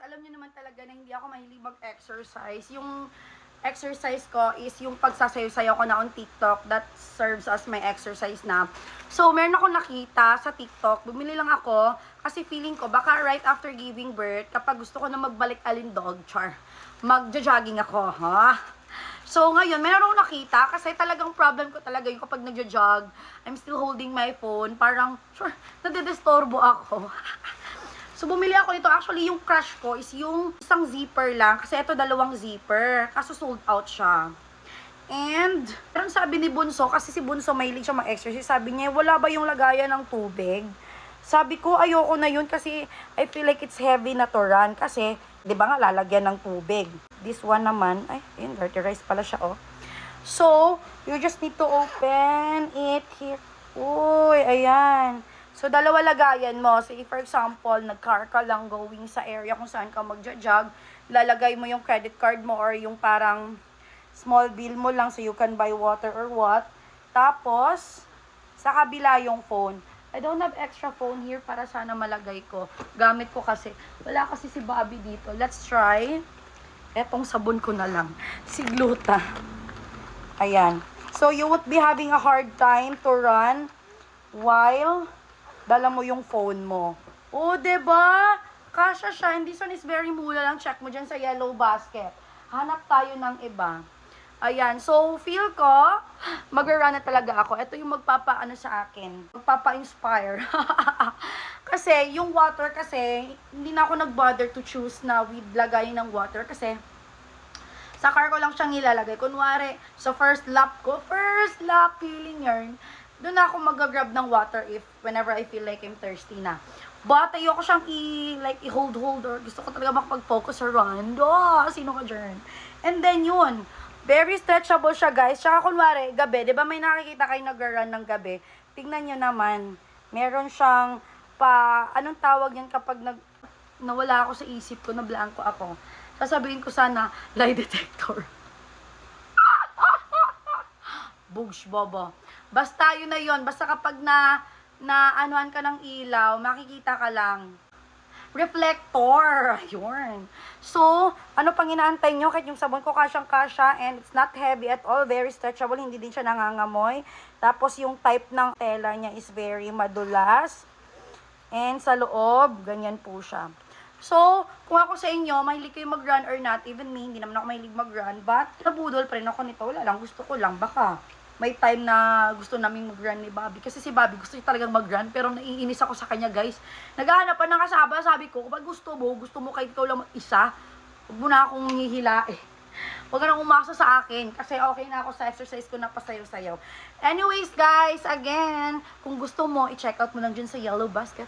alam niyo naman talaga na hindi ako mahilig mag-exercise. Yung exercise ko is yung pagsasayaw-sayaw ko na on TikTok. That serves as my exercise na. So, meron ako nakita sa TikTok. Bumili lang ako kasi feeling ko baka right after giving birth, kapag gusto ko na magbalik alindog, char, magja-jogging ako, ha? So, ngayon, meron akong nakita kasi talagang problem ko talaga yung kapag nagja-jog, I'm still holding my phone, parang, sure, nadedestorbo ako. so, bumili ako nito. Actually, yung crush ko is yung isang zipper lang kasi ito dalawang zipper. Kaso sold out siya. And, parang sabi ni Bunso, kasi si Bunso mahilig siya mag-exercise, sabi niya, wala ba yung lagayan ng tubig? Sabi ko, ayoko na yun kasi I feel like it's heavy na to run. Kasi, di ba nga, lalagyan ng tubig. This one naman, ay, yun, dirty rice pala siya, oh. So, you just need to open it here. Uy, ayan. So, dalawa lagayan mo. Say, for example, nag-car ka lang going sa area kung saan ka magja-jog. Lalagay mo yung credit card mo or yung parang small bill mo lang so you can buy water or what. Tapos, sa kabila yung phone. I don't have extra phone here para sana malagay ko. Gamit ko kasi. Wala kasi si Bobby dito. Let's try. Etong sabon ko na lang. Si Gluta. Ayan. So, you would be having a hard time to run while dala mo yung phone mo. Oh, 'di ba? Kasha siya. And this one is very mura lang. Check mo dyan sa yellow basket. Hanap tayo ng iba. Ayan. So, feel ko, mag-run na talaga ako. Ito yung magpapaano sa akin. Magpapa-inspire. kasi, yung water kasi, hindi na ako nag-bother to choose na with lagay ng water. Kasi, sa car ko lang siyang nilalagay. Kunwari, sa first lap ko, first lap feeling yarn, doon ako mag-grab ng water if whenever I feel like I'm thirsty na. But ayoko siyang i like i-hold hold or gusto ko talaga makapag-focus sa run. Do, sino ka dyan? And then yun, very stretchable siya guys. Tsaka kunwari, gabi, di ba may nakikita kayo nag-run ng gabi? Tingnan nyo naman, meron siyang pa, anong tawag yan kapag nag, nawala ako sa isip ko, na blanco ako. Sasabihin ko sana, lie detector. Bugs, bobo. Basta yun na yun. Basta kapag na, na anuan ka ng ilaw, makikita ka lang. Reflector. Ayun. So, ano pang inaantay nyo? Kahit yung sabon ko kasyang kasya and it's not heavy at all. Very stretchable. Hindi din siya nangangamoy. Tapos yung type ng tela niya is very madulas. And sa loob, ganyan po siya. So, kung ako sa inyo, mahilig kayo mag-run or not, even me, hindi naman ako mahilig mag-run, but nabudol pa rin ako nito. Wala lang, gusto ko lang. Baka may time na gusto namin mag-run ni Bobby. Kasi si Bobby gusto niya talagang mag-run, pero naiinis ako sa kanya, guys. Naghahanap pa ng kasama, sabi ko, kapag gusto mo, gusto mo kahit ikaw lang isa, huwag mo na akong hihila eh. Huwag nang umasa sa akin kasi okay na ako sa exercise ko na pasayaw-sayaw. Anyways, guys, again, kung gusto mo, i-check out mo lang dyan sa Yellow Basket.